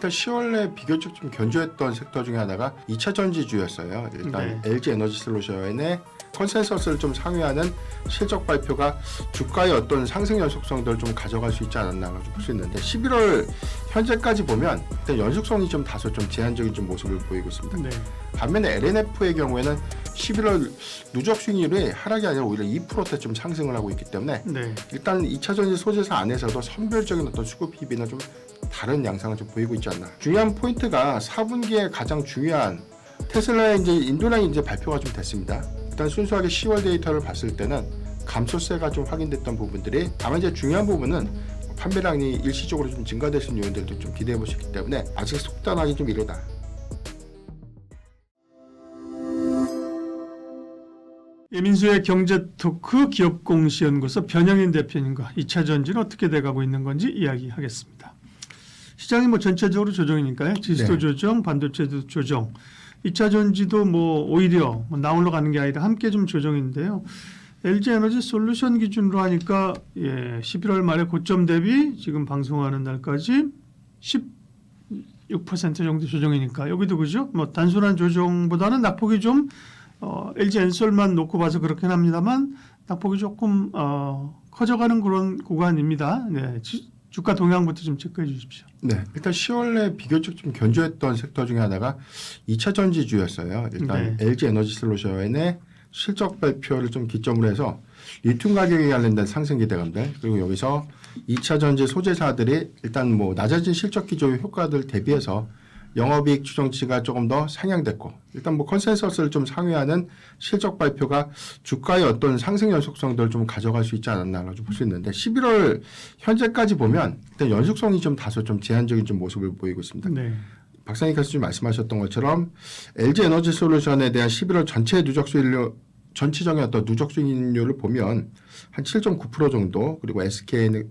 일단 10월 내 비교적 좀 견조했던 섹터 중에 하나가 2차 전지주였어요. 일단 LG 에너지 솔루션의 컨센서스를 좀 상회하는 실적 발표가 주가의 어떤 상승 연속성들을 좀 가져갈 수 있지 않았나 볼수 있는데 11월 현재까지 보면 일단 연속성이 좀 다소 좀 제한적인 좀 모습을 보이고 있습니다. 네. 반면에 LNF의 경우에는 11월 누적 수익률이 하락이 아니라 오히려 2%대 좀 상승을 하고 있기 때문에 네. 일단 2차 전지 소재사 안에서도 선별적인 어떤 수급 비비는 좀 다른 양상을 좀 보이고 있지 않나. 중요한 포인트가 4분기에 가장 중요한 테슬라의 이제 인도량이 이제 발표가 좀 됐습니다. 일단 순수하게 10월 데이터를 봤을 때는 감소세가 좀 확인됐던 부분들이 다만 이제 중요한 부분은 판매량이 일시적으로 좀 증가될 수 있는 요인들도 좀 기대해 보시기 때문에 아직 속단하기 좀 이르다. 예민수의 경제 토크 기업공시연구소 변영인 대표님과 2차 전지는 어떻게 돼가고 있는 건지 이야기하겠습니다. 시장이 뭐 전체적으로 조정이니까요. 지수도 네. 조정, 반도체도 조정. 2차 전지도 뭐 오히려 뭐 나올러 가는 게 아니라 함께 좀 조정인데요. LG 에너지 솔루션 기준으로 하니까 예, 11월 말에 고점 대비 지금 방송하는 날까지 16% 정도 조정이니까 여기도 그죠? 뭐 단순한 조정보다는 낙폭이 좀 어, LG 엔솔만 놓고 봐서 그렇긴 합니다만 낙폭이 조금 어, 커져가는 그런 구간입니다. 네, 지- 주가 동향부터 좀 체크해 주십시오. 네, 일단 10월 내 비교적 좀 견조했던 섹터 중에 하나가 2차 전지주였어요. 일단 LG 에너지 솔루션의 실적 발표를 좀 기점으로 해서 리튬 가격에 관련된 상승 기대감들 그리고 여기서 2차 전지 소재사들이 일단 뭐 낮아진 실적 기조의 효과들 대비해서 영업이익 추정치가 조금 더 상향됐고 일단 뭐 컨센서스를 좀 상회하는 실적 발표가 주가의 어떤 상승 연속성들을 좀 가져갈 수 있지 않았나 좀볼수 있는데 11월 현재까지 보면 일단 연속성이 좀 다소 좀 제한적인 좀 모습을 보이고 있습니다. 네, 박사님께서 지금 말씀하셨던 것처럼 LG 에너지 솔루션에 대한 11월 전체 누적 수익률 전체적인 어떤 누적 수익률을 보면 한 7.9% 정도 그리고 SK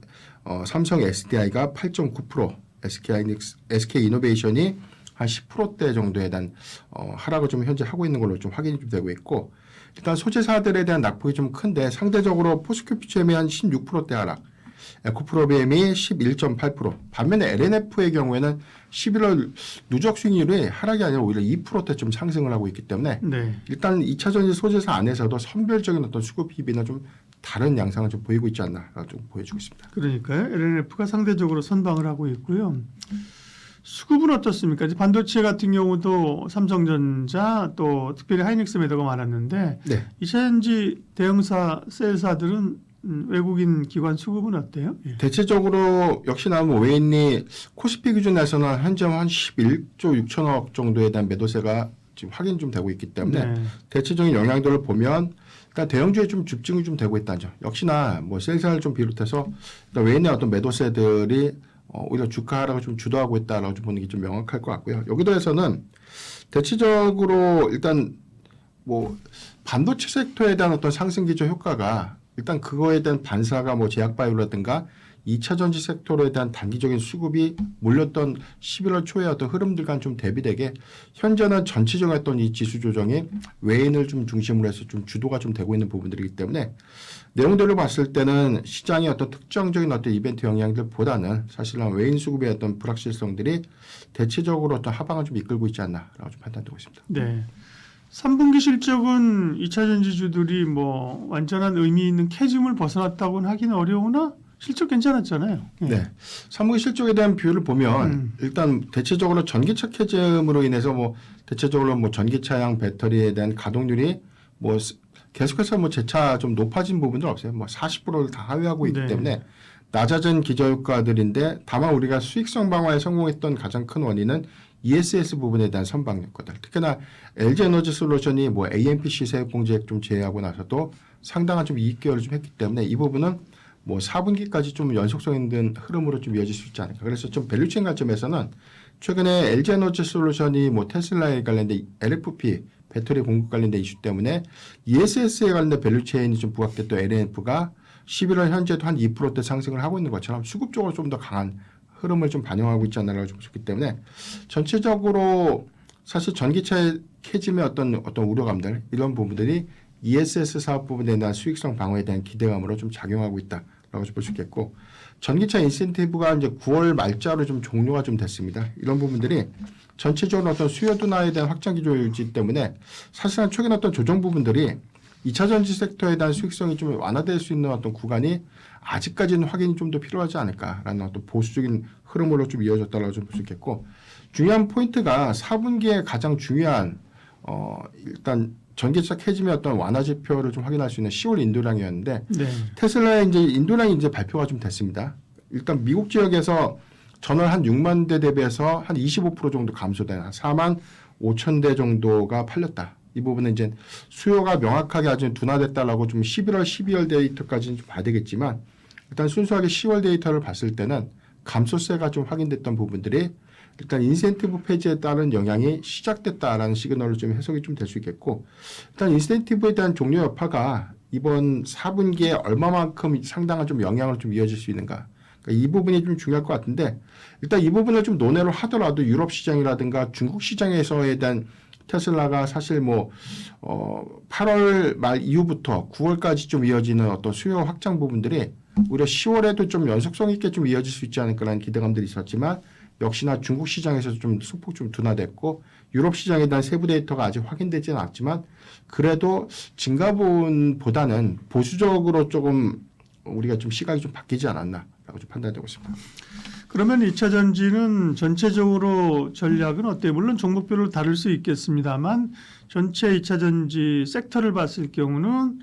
어, 삼성 SDI가 8.9% SK 이닉스 SK 이노베이션이 한 10%대 정도에 대한 어, 하락을 좀 현재 하고 있는 걸로 좀 확인이 좀 되고 있고 일단 소재사들에 대한 낙폭이 좀 큰데 상대적으로 포스큐 피처엠이 한 16%대 하락 에코프로비엠이 11.8% 반면에 LNF의 경우에는 11월 누적 수익률이 하락이 아니라 오히려 2%대 좀 상승을 하고 있기 때문에 네, 일단 2차 전지 소재사 안에서도 선별적인 어떤 수급 비비는 좀 다른 양상을 좀 보이고 있지 않나 좀 보여주고 있습니다. 그러니까요. LNF가 상대적으로 선방을 하고 있고요. 수급은 어떻습니까? 이제 반도체 같은 경우도 삼성전자 또 특별히 하이닉스 매도가 많았는데 네. 이차전지 대형사 세일사들은 음, 외국인 기관 수급은 어때요? 예. 대체적으로 역시나 뭐 외인이 코스피 기준에서는 현재 한 11조 6천억 정도에 대한 매도세가 지금 확인 좀 되고 있기 때문에 네. 대체적인 영향들을 보면 일단 대형주에 좀 집중이 좀 되고 있다는 점. 역시나 뭐 셀사를 좀 비롯해서 일단 외인의 어떤 매도세들이 어, 오히려 주가 하락을 좀 주도하고 있다라고 좀 보는 게 좀 명확할 것 같고요. 여기도 해서는 대체적으로 일단 뭐 반도체 섹터에 대한 어떤 상승 기조 효과가 일단 그거에 대한 반사가 뭐 제약바이오라든가 2차 전지 섹터에 대한 단기적인 수급이 몰렸던 11월 초의 어떤 흐름들과는 좀 대비되게 현재는 전체적인 어떤 이 지수 조정이 외인을 좀 중심으로 해서 좀 주도가 좀 되고 있는 부분들이기 때문에 내용들을 봤을 때는 시장의 어떤 특정적인 어떤 이벤트 영향들보다는 사실은 외인 수급의 어떤 불확실성들이 대체적으로 어떤 하방을 좀 이끌고 있지 않나라고 좀 판단되고 있습니다. 네. 3분기 실적은 2차 전지주들이 뭐 완전한 의미 있는 캐즘을 벗어났다고는 하기는 어려우나 실적 괜찮았잖아요. 예. 네. 사무기 실적에 대한 비율을 보면 음. 일단 대체적으로 전기차 캐즘으로 인해서 뭐 대체적으로 뭐 전기차량 배터리에 대한 가동률이 뭐 스- 계속해서 뭐 재차 좀 높아진 부분들 없어요. 뭐 40%를 다 하회하고 있기 네. 때문에 낮아진 기저효과들인데 다만 우리가 수익성 방어에 성공했던 가장 큰 원인은 ESS 부분에 대한 선방 효과들. 특히나 LG 에너지 솔루션이 뭐 AMPC 세액 공제액 좀 제외하고 나서도 상당한 좀 이익 기여를 좀 했기 때문에 이 부분은 뭐 4분기까지 좀 연속성 있는 흐름으로 좀 이어질 수 있지 않을까. 그래서 좀 밸류체인 관점에서는 최근에 LG 에너지 솔루션이 뭐 테슬라에 관련된 LFP 배터리 공급 관련된 이슈 때문에 ESS에 관련된 밸류체인이 좀 부각됐던 LNF가 11월 현재도 한 2%대 상승을 하고 있는 것처럼 수급적으로 좀 더 강한 흐름을 좀 반영하고 있지 않나라고 좀 보기 때문에 전체적으로 사실 전기차 캐짐의 어떤 어떤 우려감들 이런 부분들이 ESS 사업 부분에 대한 수익성 방어에 대한 기대감으로 좀 작용하고 있다. 볼 수 있겠고 전기차 인센티브가 이제 9월 말자로 좀 종료가 좀 됐습니다. 이런 부분들이 전체적으로 어떤 수요 둔화에 대한 확장 기조이기 때문에 사실상 최근 어떤 조정 부분들이 2차 전지 섹터에 대한 수익성이 좀 완화될 수 있는 어떤 구간이 아직까지는 확인이 좀 더 필요하지 않을까라는 어떤 보수적인 흐름으로 좀 이어졌다고 좀 볼 수 있겠고 중요한 포인트가 4분기에 가장 중요한 어 일단 전기차 캐즘의 어떤 완화 지표를 좀 확인할 수 있는 10월 인도량이었는데 네. 테슬라의 이제 인도량이 이제 발표가 좀 됐습니다. 일단 미국 지역에서 전월 한 6만 대 대비해서 한 25% 정도 감소된 한 4만 5천 대 정도가 팔렸다. 이 부분은 이제 수요가 명확하게 아주 둔화됐다라고 좀 11월, 12월 데이터까지는 좀 봐야 되겠지만 일단 순수하게 10월 데이터를 봤을 때는 감소세가 좀 확인됐던 부분들이 일단 인센티브 폐지에 따른 영향이 시작됐다라는 시그널로 좀 해석이 좀 될 수 있겠고 일단 인센티브에 대한 종료 여파가 이번 4분기에 얼마만큼 상당한 좀 영향을 좀 이어질 수 있는가. 그러니까 이 부분이 좀 중요할 것 같은데 일단 이 부분을 좀 논의를 하더라도 유럽 시장이라든가 중국 시장에서에 대한 테슬라가 사실 뭐 어, 8월 말 이후부터 9월까지 좀 이어지는 어떤 수요 확장 부분들이 오히려 10월에도 좀 연속성 있게 좀 이어질 수 있지 않을까라는 기대감들이 있었지만 역시나 중국 시장에서도 좀 소폭 좀 둔화됐고 유럽 시장에 대한 세부 데이터가 아직 확인되지는 않았지만 그래도 증가분보다는 보수적으로 조금 우리가 좀 시각이 좀 바뀌지 않았나라고 좀 판단되고 있습니다. 그러면 2차 전지는 전체적으로 전략은 어때요? 물론 종목별로 다를 수 있겠습니다만 전체 2차 전지 섹터를 봤을 경우는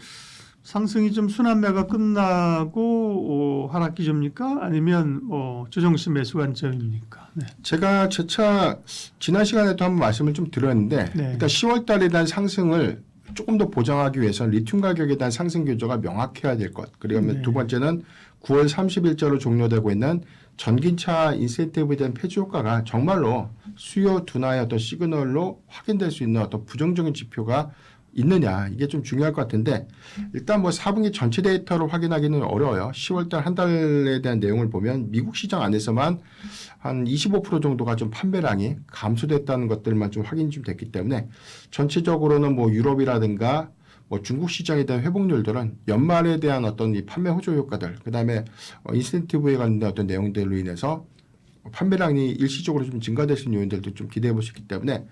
상승이 좀 순환매가 끝나고 어, 하락 기조입니까? 아니면 어, 조정시 매수 관점입니까? 네. 제가 재차 지난 시간에도 한번 말씀을 좀 드렸는데 네. 일단 10월 달에 대한 상승을 조금 더 보장하기 위해서는 리튬 가격에 대한 상승 규조가 명확해야 될 것. 그리고 네. 두 번째는 9월 30일자로 종료되고 있는 전기차 인센티브에 대한 폐지 효과가 정말로 수요 둔화의 어떤 시그널로 확인될 수 있는 어떤 부정적인 지표가 있느냐 이게 좀 중요할 것 같은데 일단 뭐 4분기 전체 데이터로 확인하기는 어려워요. 10월달 한 달에 대한 내용을 보면 미국 시장 안에서만 한 25% 정도가 좀 판매량이 감소됐다는 것들만 좀 확인이 좀 됐기 때문에 전체적으로는 뭐 유럽이라든가 뭐 중국 시장에 대한 회복률들은 연말에 대한 어떤 이 판매 호조 효과들, 그 다음에 어, 인센티브에 관련된 어떤 내용들로 인해서 판매량이 일시적으로 좀 증가될 수 있는 요인들도 좀 기대해 있기 때문에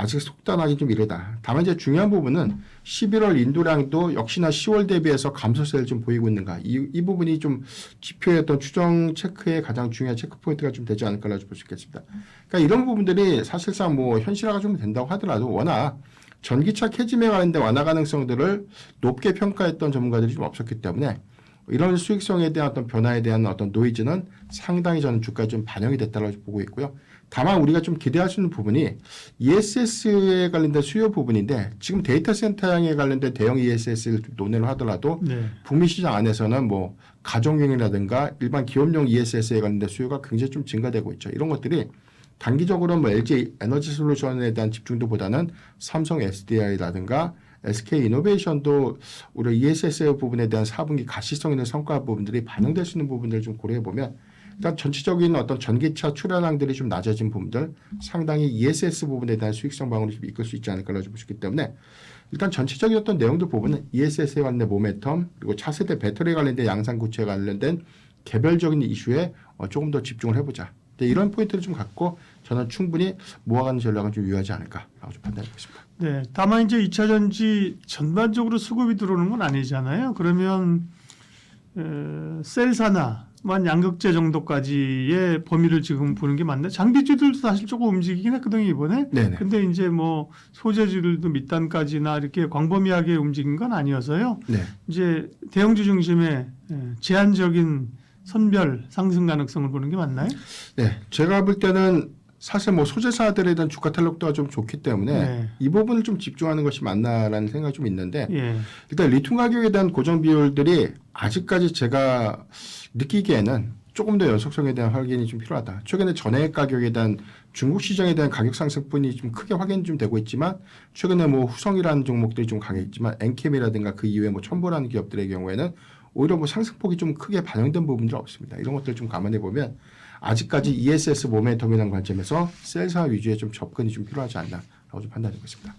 아직 속단하기 좀 이르다. 다만 이제 중요한 부분은 11월 인도량도 역시나 10월 대비해서 감소세를 좀 보이고 있는가. 이, 이 부분이 좀 지표의 어떤 추정 체크의 가장 중요한 체크 포인트가 좀 되지 않을까라고 볼 수 있겠습니다. 그러니까 이런 부분들이 사실상 뭐 현실화가 좀 된다고 하더라도 워낙 전기차 캐즘에 관련된 완화 가능성들을 높게 평가했던 전문가들이 좀 없었기 때문에 이런 수익성에 대한 어떤 변화에 대한 어떤 노이즈는 상당히 저는 주가에 좀 반영이 됐다고 보고 있고요. 다만 우리가 좀 기대할 수 있는 부분이 ESS에 관련된 수요 부분인데 지금 데이터 센터에 관련된 대형 ESS를 좀 논의를 하더라도 네. 북미 시장 안에서는 뭐 가정용이라든가 일반 기업용 ESS에 관련된 수요가 굉장히 좀 증가되고 있죠. 이런 것들이 단기적으로 뭐 LG 에너지 솔루션에 대한 집중도보다는 삼성 SDI라든가 SK 이노베이션도 우리 ESS 부분에 대한 4분기 가시성 있는 성과 부분들이 반영될 수 있는 부분들을 좀 고려해 보면 일단 전체적인 어떤 전기차 출하량들이 좀 낮아진 부분들 상당히 ESS 부분에 대한 수익성 방어를 좀 이끌 수 있지 않을까라고 좀 보시기 때문에 일단 전체적인 어떤 내용들 보면은 ESS에 관련된 모멘텀 그리고 차세대 배터리 관련된 양산 구체에 관련된 개별적인 이슈에 어, 조금 더 집중을 해보자. 네, 이런 포인트를 좀 갖고 저는 충분히 모아가는 전략은 좀 유효하지 않을까라고 좀 판단하고 있습니다. 네. 다만 이제 2차 전지 전반적으로 수급이 들어오는 건 아니잖아요. 그러면 에, 셀사나만 양극재 정도까지의 범위를 지금 보는 게 맞나? 장비주들도 사실 조금 움직이긴 했거든요 이번에. 네네. 근데 이제 뭐 소재주들도 밑단까지나 이렇게 광범위하게 움직인 건 아니어서요. 네. 이제 대형주 중심의 에, 제한적인 선별 상승 가능성을 보는 게 맞나요? 네, 제가 볼 때는 사실 뭐 소재사들에 대한 주가 탄력도가 좀 좋기 때문에 네. 이 부분을 좀 집중하는 것이 맞나라는 생각이 좀 있는데 예. 일단 리튬 가격에 대한 고정 비율들이 아직까지 제가 느끼기에는 조금 더 연속성에 대한 확인이 좀 필요하다. 최근에 전해액 가격에 대한 중국 시장에 대한 가격 상승분이 좀 크게 확인이 좀 되고 있지만 최근에 뭐 후성이라는 종목들이 좀 강했지만 엔캠이라든가 그 이후에 뭐 첨보라는 기업들의 경우에는 오히려 뭐 상승폭이 좀 크게 반영된 부분들이 없습니다. 이런 것들 좀 감안해 보면 아직까지 ESS 모멘텀이라는 관점에서 셀사 위주의 좀 접근이 좀 필요하지 않나라고 좀 판단하고 있습니다.